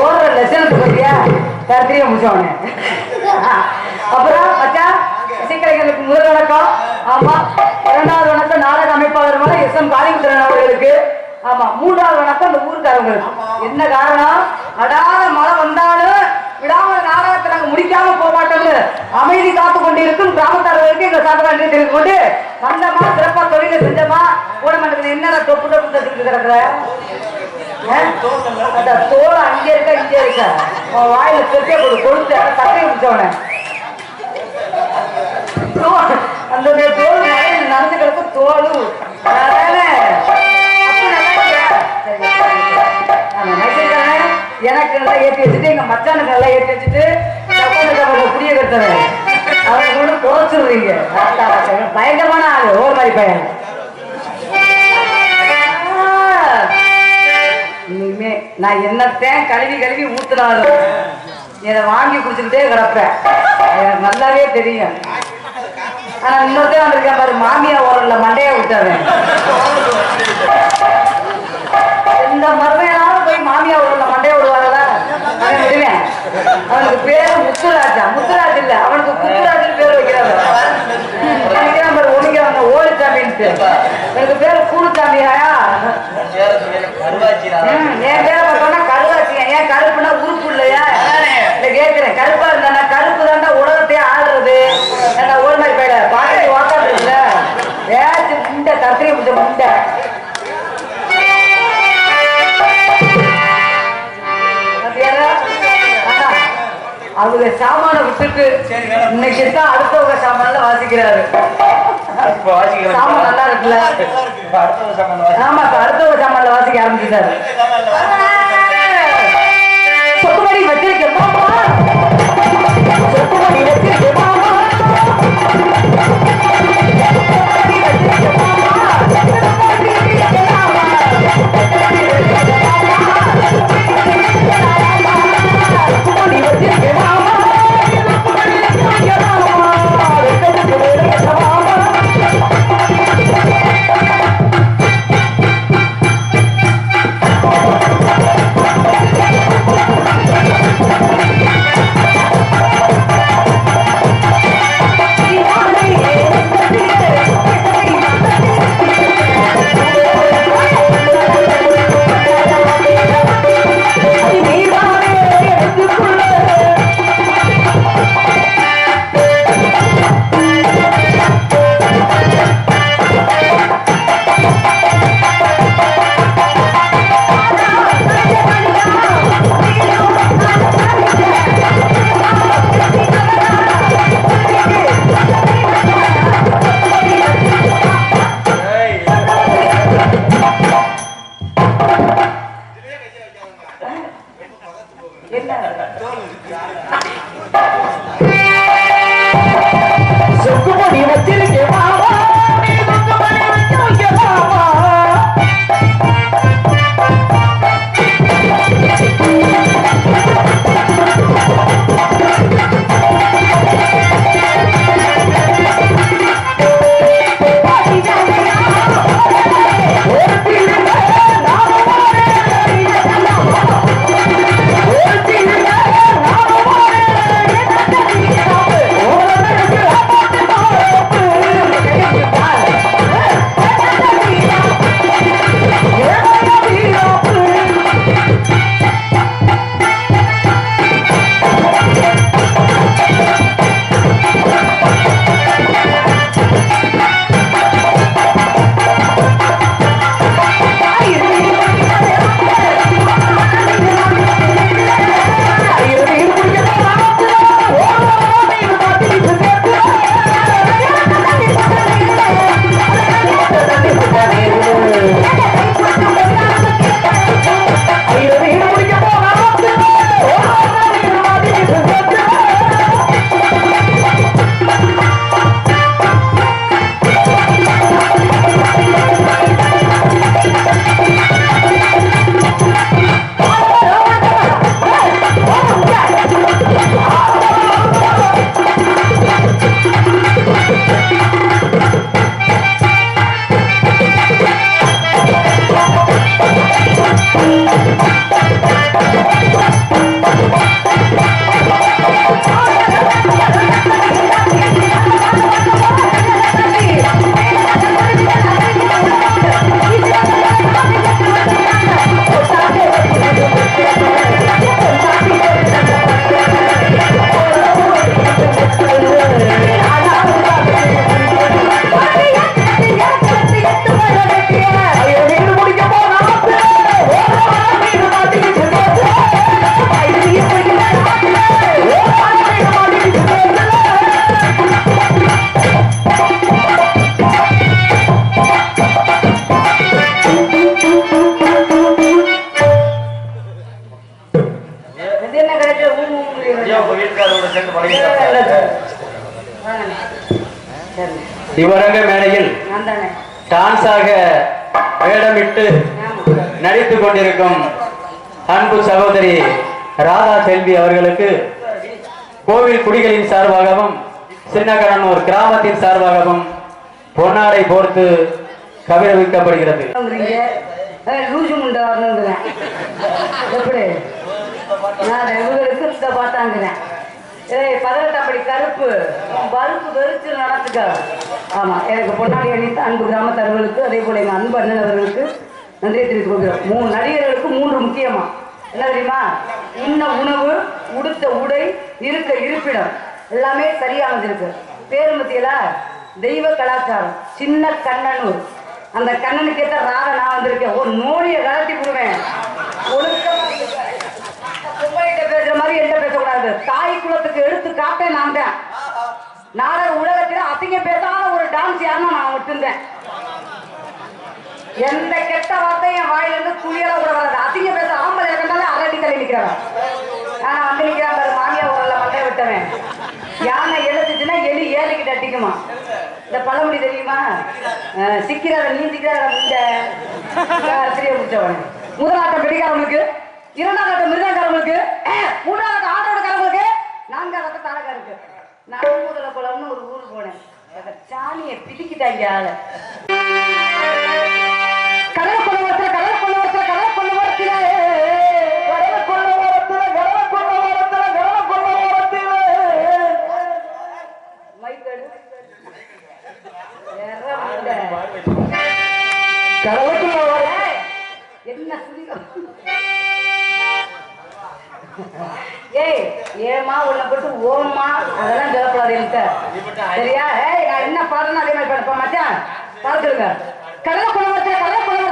ஓடுற லட்சணத்துக்கு பத்தியா? கருத்திரியை முடிச்சவனே. அப்புறம் மச்சான் இசைக்கலைஞர்களுக்கு முதல் வணக்கம். ஆமா இரண்டாவது வணக்கம் நாடக அமைப்பாளருமான எஸ் எம் காளிமுத்திரன் அவர்களுக்கு. ஆமா மூன்றாவது வணக்கம் இந்த ஊருக்காரங்களுக்கு. என்ன காரணம்? அடாத மழை வந்தாலும் விடாமல் நாடகத்தை நாங்க முடிக்காம போக மாட்டோம்னு அமைதி காத்து கொண்டிருக்கும் கிராமத்தார்களுக்கு எங்க நன்றி தெரிவித்துக் கொண்டு வந்தமா சிறப்பா தொழிலை செஞ்சமா கூட மண்டலத்தில் என்னடா தொப்பு தொப்பு தட்டுக்கிட்டு கிடக்குற அந்த தோல் அங்கே இருக்க இங்கே இருக்க? உன் வாயில பெரிய போட்டு கொடுத்து தட்டை பிடிச்சவன அந்த தோல் நடந்து கிடக்கு தோல் எனக்கு நல்லா ஏற்றி வச்சுட்டு எங்க மச்சானுக்கு நல்லா ஏற்றி வச்சுட்டு டப்பானுக்கு புரிய கட்டுறேன். அவங்க கூட குறைச்சிடுறீங்க பயங்கரமான ஆளு ஓர் மாதிரி பையன். நான் என்னத்தேன் கழுவி கழுவி ஊத்துனாலும் இதை வாங்கி குடிச்சுக்கிட்டே கிடப்பேன். எனக்கு நல்லாவே தெரியும். ஆனா இன்னொருத்தே வந்திருக்கேன் பாரு மாமியா ஓரல்ல மண்டையை விட்டவன். இந்த மருமையெல்லாம் போய் மாமியா ஊர்ல மண்டையை விடுவாங்களா அவன் விடுவேன். அவனுக்கு பேரு முத்துராஜா. முத்துராஜ் இல்ல அவனுக்கு முத்துராஜ் பேர் வைக்கிறாங்க. வைக்கிறான் பாரு ஒண்ணுங்க அவங்க ஓடிச்சாமின்ட்டு. எனக்கு பேரு கூடுச்சாமியா விட்டுட்டு இன்னைக்கு தான் அடுத்தவங்க சாமான்ல வாசிக்கிறாரு. சாமான் நல்லா இருக்குல்ல? ஆமா இப்ப அடுத்தவங்க சாமான்ல வாசிக்க ஆரம்பிச்சிட்டாரு. சொத்துமணி வச்சிருக்க திருமதி ராதா செல்வி அவர்களுக்கு கோவில் குடிகளின் சார்பாகவும் சின்னகரனூர் கிராமத்தின் சார்பாகவும் பொன்னாடை போர்த்து கௌரவிக்கப்படுகிறது ஏய், நான் கருப்பு. பருப்பு வெறுத்து நடத்துக்க ஆமா எனக்கு பொன்னாடி அணித்த அன்பு கிராமத்தவர்களுக்கு அதே போல எங்க அன்பு அண்ணன் அவர்களுக்கு நன்றியை தெரிவித்துக் கொள்கிறோம். மூணு நடிகர்களுக்கு மூன்று முக்கியமா? என்ன தெரியுமா? உண்ண உணவு உடுத்த உடை இருக்க இருப்பிடம். எல்லாமே சரியானது இருக்கு பேரு மத்தியில தெய்வ கலாச்சாரம். சின்ன கண்ணனூர். அந்த கண்ணனுக்கு ஏற்ற ராக நான் வந்திருக்கேன். ஒரு நோடியை கலட்டி விடுவேன் ஒழுக்கமா. பேசுற மாதிரி எந்த பேசக்கூடாது. தாய் குலத்துக்கு எடுத்து காட்டேன் நான் தான். நாடக உலகத்தில் அசிங்க பேசாத ஒரு டான்ஸ் யாருன்னா நான் விட்டுருந்தேன் எந்த கெட்ட வார்த்தையும் என் வாயிலிருந்து துளியல கூட வராது. அதிக பேச ஆம்பளை கண்டாலே அரடி தள்ளி நிக்கிறவன் ஆஹ் வந்து நிக்கிறான் பாரு மாமியா ஊரில் மண்டை விட்டவன். யானை எழுத்துச்சுன்னா எலி ஏறிக்கிட்டு அடிக்குமா? இந்த பழமொழி தெரியுமா? அஹ் சிக்கிறார நீ சிக்கிறார முண்ட சிறிய முடிச்சவன் முதலாட்டம் பெரிகாரவங்களுக்கு இரண்டாம் கட்ட மிருதங்காரவங்களுக்கு மூணாம் கட்ட ஆட்டம் ஆட்டோடக்காரவங்களுக்கு நான்காம் ஆட்டம் தாரக்காருக்கு நான் முதல குளம்னு ஒரு ஊர் போனேன். அந்த சாணியை பிடிக்கிட்டாங்க ஆளை. ஏமா உன்னை போட்டு ஓமா அதெல்லாம் சொல்லக்கூடாது என்கிட்ட சரியா? ஏய் நான் என்ன பாடுறேன்னு அதே மாதிரி பாடுப்பா மச்சான் பாடுங்க கடலை குளவரத்துல கடலை குளவரத்துல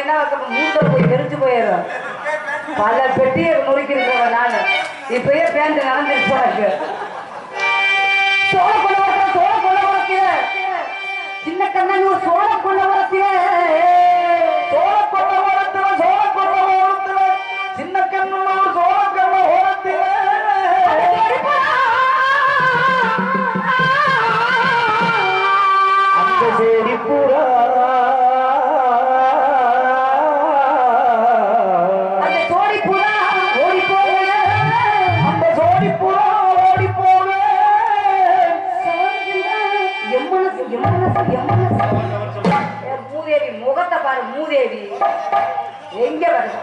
இப்படி பாத்தீங்கன்னா மூட்டை போய் தெரிஞ்சு போயிடும் பல பெட்டியை முறிக்கிறவன் நானு. இப்பயே பேண்ட் நடந்துருச்சு எனக்கு சோழ குலவரத்தில் சோழ குலவரத்தில் சின்ன கண்ணன் சோழ குலவரத்தில் தேவி எங்க வருது